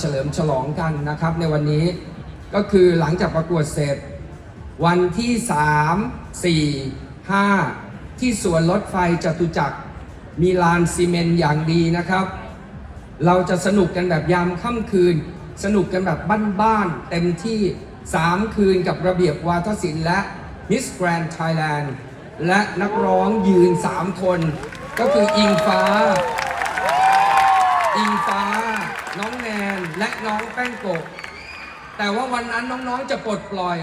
เฉลิมฉลองกันนะครับในวันนี้ก็คือหลังจากประกวดเสร็จ วันที่ 3 4 5 ที่สวนรถไฟจตุจักรมีลานซีเมนต์อย่างดีนะครับ เราจะสนุกกันแบบยามค่ำคืน สนุกกันแบบบ้านๆเต็มที่ 3 คืนกับระเบียบวาทศิลป์และ Miss Grand Thailand และนักร้องยืน 3 คน ก็คืออิงฟ้า อิงฟ้า น้องแนน และน้องแป้งโกะแต่ว่าวันนั้นน้องๆจะปลดปล่อย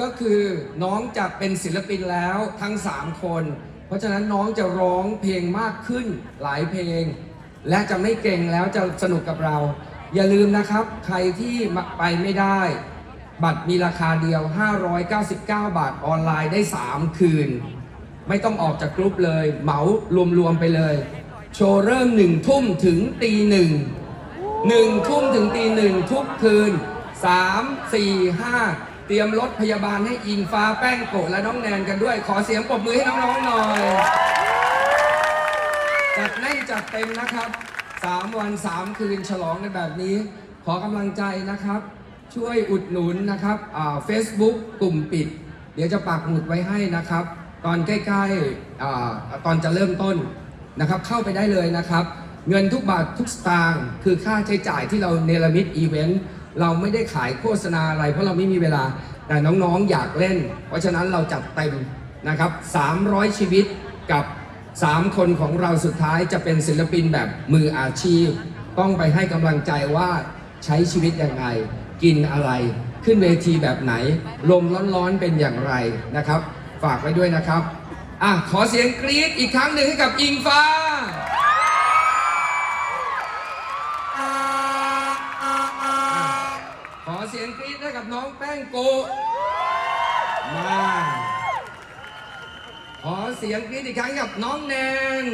ก็คือน้องจะเป็นศิลปินแล้วทั้ง 3 คน เพราะฉะนั้นน้องจะร้องเพลงมากขึ้นหลายเพลง และจะไม่เก่งแล้วจะสนุกกับเรา อย่าลืมนะครับ ใครที่ไปไม่ได้ บัตรมีราคาเดียว 599 บาทออนไลน์ได้ 3 คืน ไม่ต้องออกจากกรุ๊ปเลย เหมารวมๆไปเลย โชว์เริ่มหนึ่งทุ่มถึงตีหนึ่ง หนึ่งทุ่มถึงตีหนึ่งทุกคืนสามสี่ห้าเตรียมรถพยาบาลให้อิงฟ้าแป้งโกะและน้องแนนกันด้วย ขอเสียงปรบมือให้น้องๆหน่อย จัดแน่นจัดเต็มนะครับสามวันสามคืนฉลองกันแบบนี้ ขอกำลังใจนะครับ ช่วยอุดหนุนนะครับเฟซบุ๊กกลุ่มปิด เดี๋ยวจะปักหมุดไว้ให้นะครับ ตอนใกล้ๆอตอนจะเริ่มต้นนะครับ เข้าไปได้เลยนะครับ เงินทุกบาททุกสตางค์คือค่าใช้จ่ายที่เราเนรมิตอีเวนต์เราไม่ได้ขายโฆษณาอะไร เพราะเราไม่มีเวลาแต่น้องๆอยากเล่น เพราะฉะนั้นเราจัดเต็มนะครับ 300 ชีวิตกับ 3 คนของเราสุดท้ายจะเป็นศิลปินแบบมืออาชีพ ต้องไปให้กำลังใจว่าใช้ชีวิตยังไง กินอะไรขึ้นเวทีแบบไหน ลมร้อนๆเป็นอย่างไรนะครับ ฝากไว้ด้วยนะครับอะขอเสียงกรี๊ดอีกครั้งหนึ่งให้กับอิงฟ้า กับน้องแป้งโกะมา ขอเสียงกรี๊ดอีกครั้งกับน้องแนน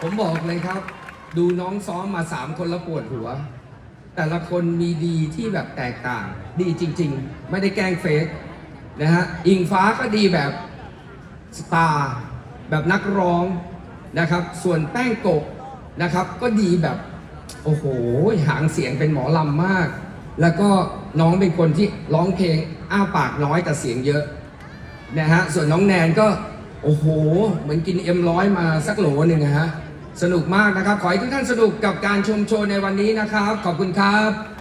ผมบอกเลยครับ ดูน้องซ้อมมาสามคนแล้วปวดหัว แต่ละคนมีดีที่แบบแตกต่าง ดีจริง ๆ ไม่ได้แกล้งเฟกนะฮะ อิงฟ้าก็ดีแบบสตาร์แบบนักร้องนะครับ ส่วนแป้งโกะนะครับ ก็ดีแบบ โอ้โห หางเสียงเป็นหมอลำมาก แล้วก็น้องเป็นคนที่ร้องเพลงอ้าปากน้อยแต่เสียงเยอะนะฮะส่วนน้องแนนก็โอ้โห เหมือนกินเอ็มร้อยมาสักโหลหนึ่งนะฮะสนุกมากนะครับ ขอให้ทุกท่านสนุกกับการชมโชว์ในวันนี้นะครับ ขอบคุณครับ